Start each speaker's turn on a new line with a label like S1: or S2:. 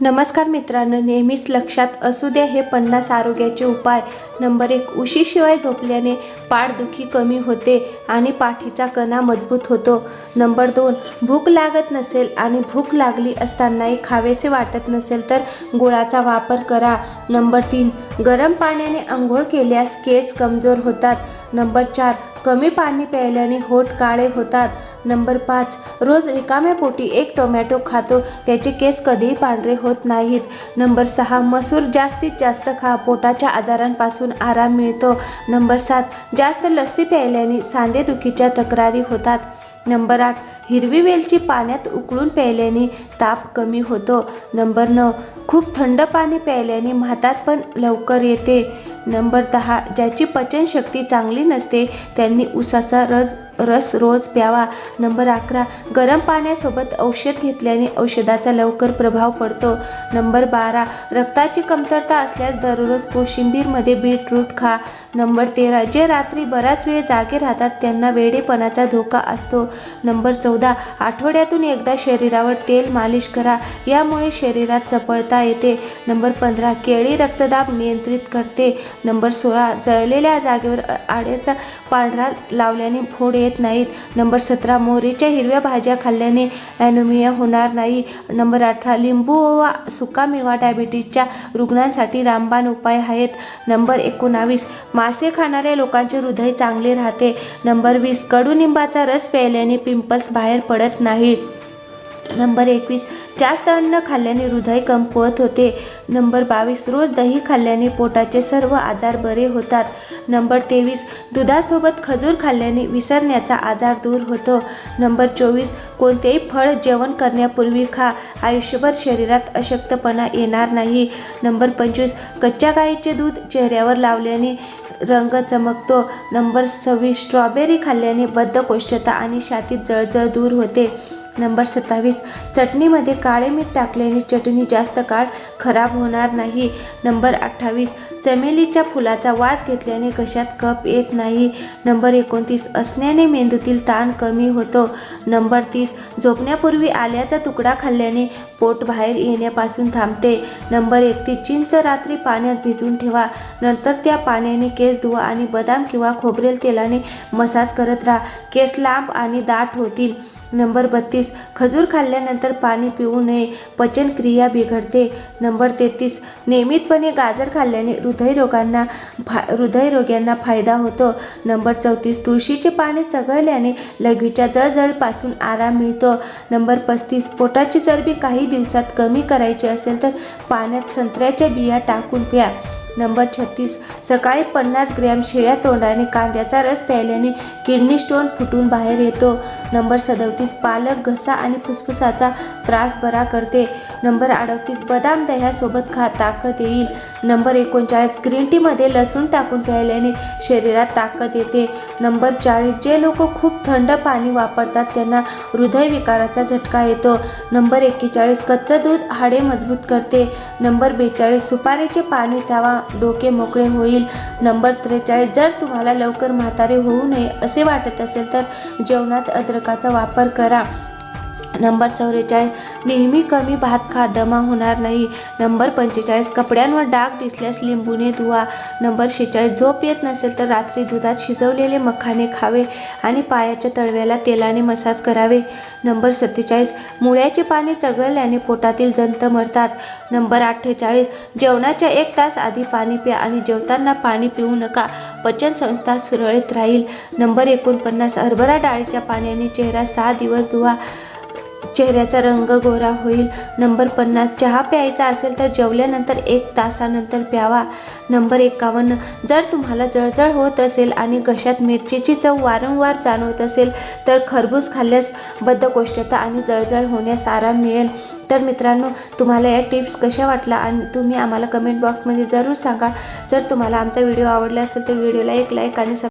S1: नमस्कार मित्रांनो नेहमीच लक्षात असू द्या हे पन्नास आरोग्याचे उपाय. नंबर एक उशीशिवाय झोपल्याने पाठदुखी कमी होते आणि पाठीचा कणा मजबूत होतो. नंबर दोन भूक लागत नसेल आणि भूक लागली असतानाही खावेसे वाटत नसेल तर गुळाचा वापर करा. नंबर तीन गरम पाण्याने आंघोळ केल्यास केस कमजोर होतात. नंबर चार कमी पाणी प्यायल्याने होठ काळे होतात. नंबर पाच रोज रिकाम्या पोटी एक टोमॅटो खातो त्याचे केस कधीही पांढरे होत नाहीत. नंबर सहा मसूर जास्तीत जास्त खा पोटाच्या आजारांपासून आराम मिळतो. नंबर सात जास्त लस्सी प्यायल्याने सांधेदुखीच्या तक्रारी होतात. नंबर आठ हिरवी वेलची पाण्यात उकळून प्यायल्याने ताप कमी होतो. नंबर नऊ खूप थंड पाणी प्यायल्याने म्हातात पण लवकर येते. नंबर दहा ज्याची पचनशक्ती चांगली नसते त्यांनी उसाचा रस रस रोज प्यावा. नंबर अकरा गरम पाण्यासोबत औषध घेतल्याने औषधाचा लवकर प्रभाव पडतो. नंबर बारा रक्ताची कमतरता असल्यास दररोज कोशिंबीरमध्ये बीटरूट खा. नंबर तेरा जे रात्री बराच वेळ जागे राहतात त्यांना वेडेपणाचा धोका असतो. नंबर चौदा आठवड्यातून एकदा शरीरावर तेल मालिश करा. यामुळे शरीरात चपळता येते. नंबर पंधरा केळी रक्तदाब नियंत्रित करते. नंबर सोळा जळलेल्या जागेवर आड्याचा पांढरा लावल्याने फोड येत नाहीत. नंबर सतरा मोहरीच्या हिरव्या भाज्या खाल्ल्याने ॲनोमिया होणार नाही. नंबर अठरा लिंबू व सुकामेवा डायबिटीजच्या रुग्णांसाठी रामबाण उपाय आहेत. नंबर एकोणावीस मासे खाणाऱ्या लोकांचे हृदय चांगले राहते. नंबर वीस कडुनिंबाचा रस प्यायल्याने पिंपल्स बाहेर बाहेर पडत नाहीत. नंबर एकवीस. जास्त अन्न खाल्ल्याने हृदय कमकुवत होते नंबर बावीस. रोज दही खाल्ल्याने पोटाचे सर्व आजार बरे होतात. नंबर तेवीस. दुधासोबत खजूर खाल्ल्याने विसरण्याचा आजार दूर होतो. नंबर चोवीस. कोणतेही फळ जेवण करण्यापूर्वी खा. आयुष्यभर शरीरात अशक्तपणा येणार नाही. नंबर पंचवीस. कच्च्या गाईचे दूध चेहऱ्यावर लावल्याने रंग चमकतो. नंबर सव्वीस. स्ट्रॉबेरी खाल्ल्याने बद्धकोष्ठता आणि छातीत जळजळ दूर होते. नंबर सत्तावीस. चटणीमध्ये काळे मीठ टाकल्याने चटणी जास्त काळ खराब होणार नाही. नंबर अठ्ठावीस. चमेलीच्या फुलाचा वास घेतल्याने कशात कप येत नाही. नंबर एकोणतीस. असण्याने मेंदूतील ताण कमी होतो. नंबर तीस. झोपण्यापूर्वी आल्याचा तुकडा खाल्ल्याने पोट बाहेर येण्यापासून थांबते. नंबर एकतीस. चिंच रात्री पाण्यात भिजवून ठेवा. नंतर त्या पाण्याने केस धुवा आणि बदाम किंवा खोबरेल तेलाने मसाज करत राहा. केस लांब आणि दाट होतील. नंबर बत्तीस. खजूर खाल्ल्यानंतर पाणी पिऊ नये. पचनक्रिया बिघडते. नंबर तेहतीस. नियमितपणे गाजर खाल्ल्याने हृदयरोगांना फा हृदयरोग्यांना फायदा होतो. नंबर चौतीस. तुळशीचे पाने चघळल्याने लघवीच्या जळजळपासून आराम मिळतो. नंबर पस्तीस. पोटाची चरबी काही दिवसात कमी करायची असेल तर पाण्यात संत्र्याच्या बिया टाकून प्या. नंबर छत्तीस. सकाळी पन्नास ग्रॅम शिळ्या तोंडाने कांद्याचा रस प्यायल्याने किडनी स्टोन फुटून बाहेर येतो. नंबर सदतीस. पालक घसा आणि फुफ्फुसाचा त्रास बरा करते. नंबर अडतीस. बदाम दह्यासोबत खा ताकद येईल. नंबर एकोणचाळीस. ग्रीन टीमध्ये लसूण टाकून प्यायल्याने शरीरात ताकद येते. नंबर चाळीस. जे लोक खूप थंड पाणी वापरतात त्यांना हृदयविकाराचा झटका येतो. नंबर एक्केचाळीस. कच्चं दूध हाडे मजबूत करते. नंबर बेचाळीस. सुपारीचे पाणी चावा डोके मोकळे होईल. नंबर त्रेचाळीस जर तुम्हाला लवकर म्हातारे होऊ नये असे वाटत असेल तर जेवणात अद्रकाचा वापर करा. नंबर चौवेचाळीस नेहमी कमी भात खा दमा होणार नाही. नंबर पंचेचाळीस कपड्यांवर डाग दिसल्यास लिंबूने धुवा. नंबर शेहेचाळीस झोप येत नसेल तर रात्री दुधात शिजवलेले मखाने खावे आणि पायाच्या तळव्याला तेलाने मसाज करावे. नंबर सत्तेचाळीस मुळ्याचे पाने चघळल्याने पोटातील जंत मरतात. नंबर अठ्ठेचाळीस जेवणाच्या एक तास आधी पाणी प्या आणि जेवताना पाणी पिऊ नका. पचनसंस्था सुरळीत राहील. नंबर एकोणपन्नास हरभरा डाळीच्या पाण्याने चेहरा सहा दिवस धुवा. चेहऱ्याचा रंग गोरा होईल. नंबर पन्नास चहा प्यायचा असेल तर जेवल्यानंतर एक तासानंतर प्यावा. नंबर एकावन्न जर तुम्हाला जळजळ होत असेल आणि घशात मिरचीची चव वारंवार जाणवत असेल तर खरबूज खाल्ल्यास बद्धकोष्ठता आणि जळजळ होण्यास आराम मिळेल. तर मित्रांनो तुम्हाला या टिप्स कशा वाटल्या आणि तुम्ही आम्हाला कमेंट बॉक्समध्ये जरूर सांगा. जर तुम्हाला आमचा व्हिडिओ आवडला असेल तर व्हिडिओला एक लाईक आणि सब